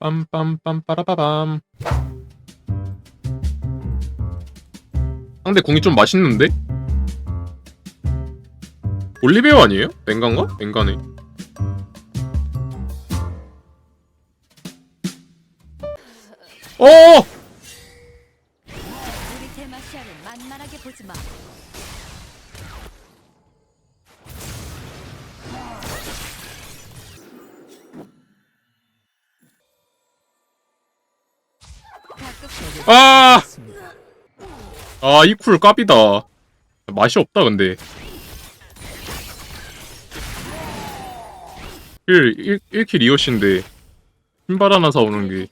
빰빰빰 빠라바밤 상대 궁이 좀 맛있는데? 올리베어 아니에요? 맹간가? 맹간에 어! 우리 데마시아를 만만하게 보지 마. 아! 아, 이 쿨 깝이다. 맛이 없다, 근데. 1, 1, 1킬 2어신데, 신발 하나 사오는 게.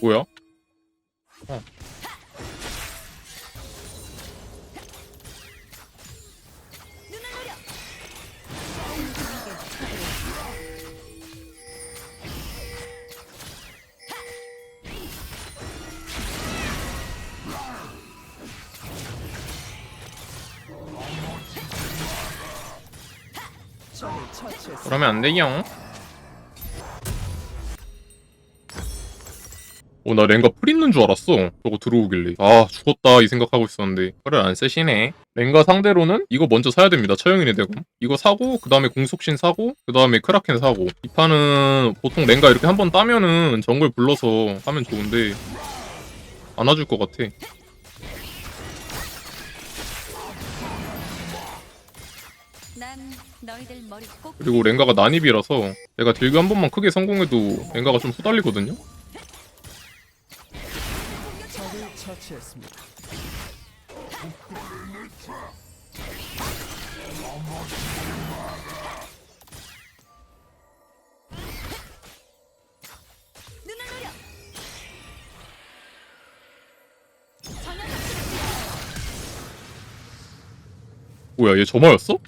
뭐야? 그러면 안 되요. 오, 나 랭가 풀 있는 줄 알았어. 저거 들어오길래. 아, 죽었다, 이 생각하고 있었는데. 그를 안 쓰시네. 랭가 상대로는 이거 먼저 사야 됩니다. 처형인의 대검. 이거 사고, 그 다음에 공속신 사고, 그 다음에 크라켄 사고. 이 판은 보통 랭가 이렇게 한 번 따면은 정글 불러서 하면 좋은데, 안아줄 것 같아. 너희들 머리 꼭 그리고 랭가가 난입이라서 내가 딜교 한 번만 크게 성공해도 랭가가 좀 후달리거든요? 적을 처치했습니다. 눈을 노려. 전혀 뭐야, 얘 저마였어?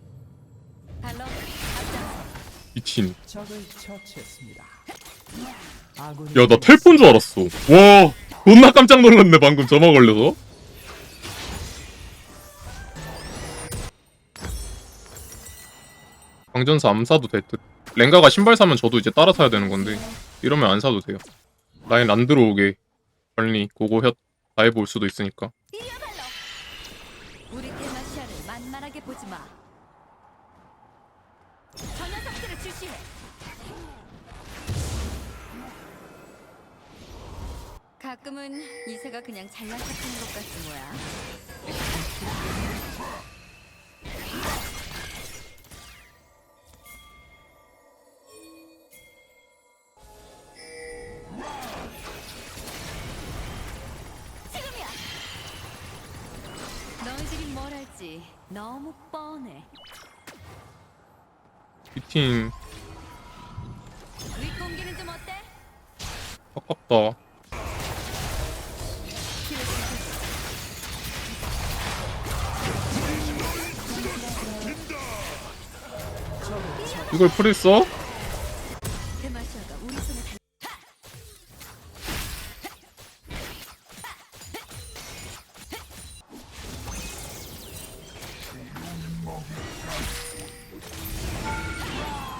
미친. 적을 처치했습니다. 아군이 야, 나 텔폰 줄 알았어. 와, 존나 깜짝 놀랐네, 방금 점화 걸려서. 광전사 암 사도 될 듯. 랭가가 신발 사면 저도 이제 따라 사야 되는 건데, 이러면 안 사도 돼요. 라인 안 들어오게, 빨리 고고혓 다 해볼 수도 있으니까. 가끔은 이세가 그냥 잘난 척하는 것. 지금이야. 너희들이 뭘 할지 너무 뻔해. 피팅, 윗 공기는 좀 어때? 아깝다. 이걸 우리 손에 달...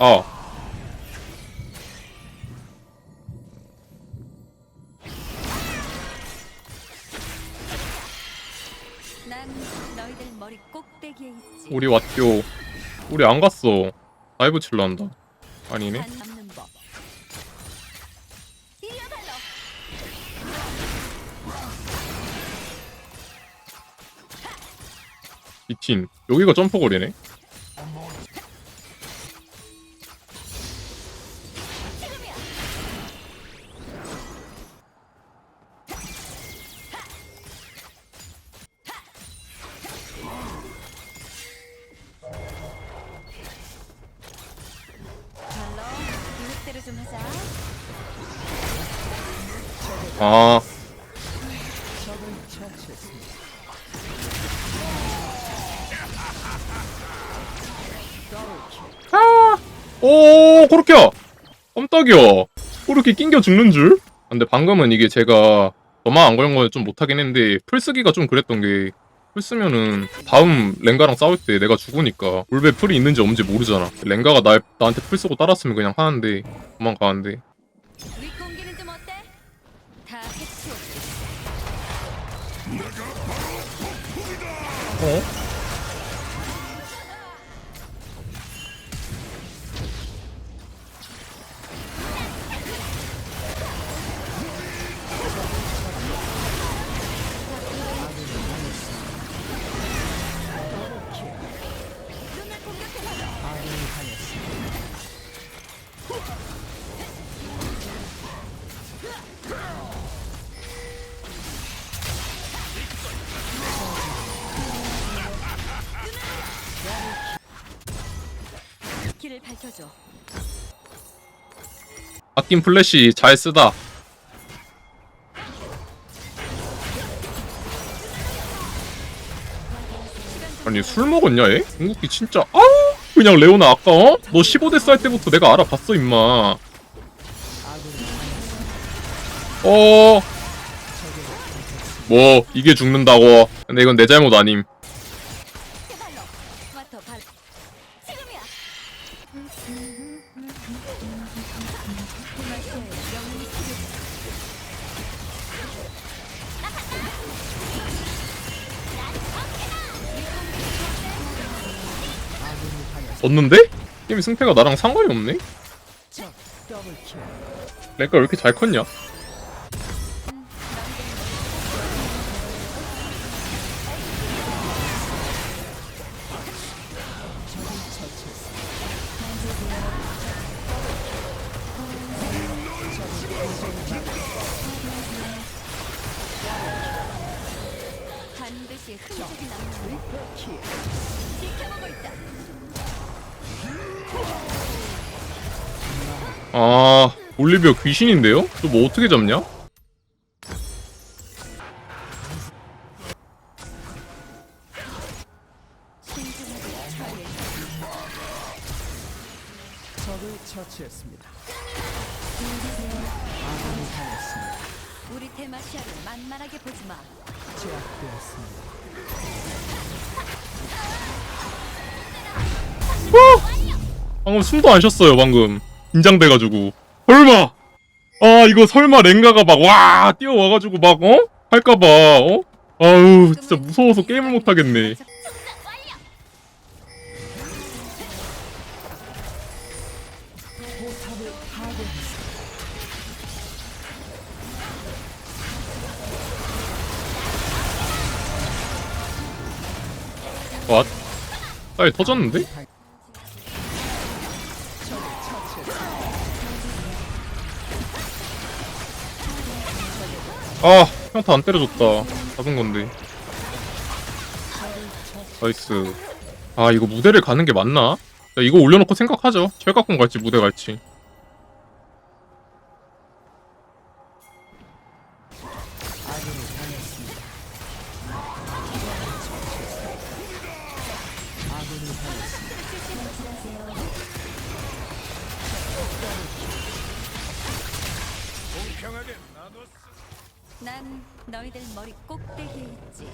아. 우리 왔교. 우리 안 갔어. 다이브 칠러 한다. 아니네. 미친. 여기가 점퍼거리네. 아. 처치했습니다. 오, 그렇게. 깜짝이야. 그렇게 낑겨 죽는 줄? 근데 방금은 이게 제가 저만 안 걸린 거는 좀 못하긴 했는데 풀 쓰기가 좀 그랬던 게 풀 쓰면은 다음 랭가랑 싸울 때 내가 죽으니까 볼베 풀이 있는지 없는지 모르잖아. 랭가가 나, 나한테 풀 쓰고 따랐으면 그냥 하는데 도망가는데. 우리 공기는 좀어 밝혀줘. 아낀 플래시 잘 쓰다 아니 술 먹었냐 얘? 궁극기 진짜 아우 그냥 레오나 아까 어? 너 15대 쌀 때부터 내가 알아봤어 임마. 어... 뭐 이게 죽는다고 근데 이건 내 잘못 아님 졌는데? 게임 승패가 나랑 상관이 없네? 내가 왜 이렇게 잘 컸냐? 아 올리비아 귀신인데요? 또 뭐 어떻게 잡냐? 우리 테마시아를 만만하게 보지 마. 제압되었습니다. 방금 숨도 안 쉬었어요 방금 긴장돼가지고 설마 아 이거 설마 랭가가 막 와 뛰어와가지고 막 어? 할까봐 어? 아우 진짜 무서워서 게임을 못하겠네. 왓? 딸 터졌는데? 아 평타 안 때려줬다. 잡은 건데. 나이스. 아 이거 무대를 가는 게 맞나? 자, 이거 올려놓고 생각하죠. 철각공 갈지 무대 갈지 난 너희들 머리 꼭대기에 있지.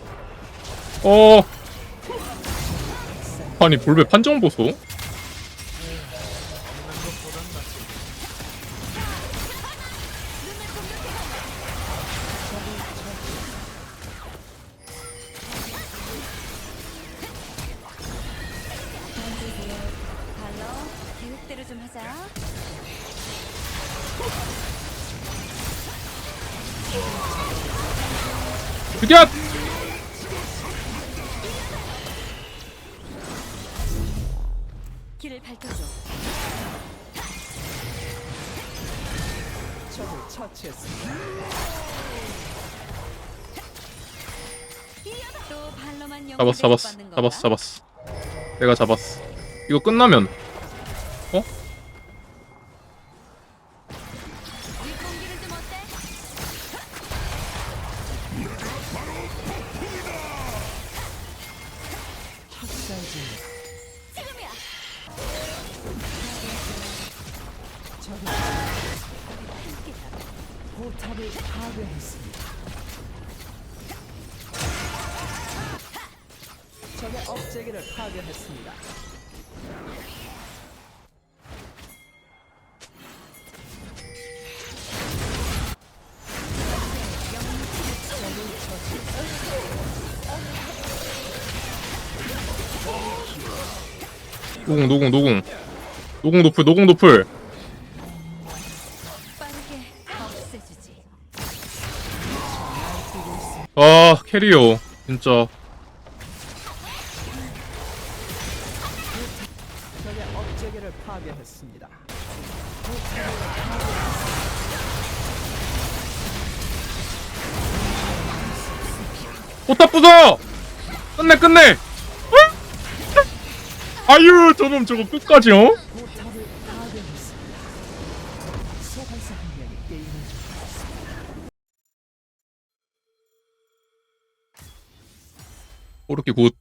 어 아니 볼베 판정 보소 죽여! 길을 밝혀줘. 적을 처치했습니다. 또 발로만 영 잡았어 잡았어 잡았어 잡았어 내가 잡았어 이거 끝나면 포탑을 파괴했습니다. 업체계를 파괴했습니다. 노공 노공 노공 노공 노플 노공 노플 아 캐리어 진짜 적의 부숴 끝내 끝내 어? 아유 저놈 저거 끝까지 어? 그렇게 굿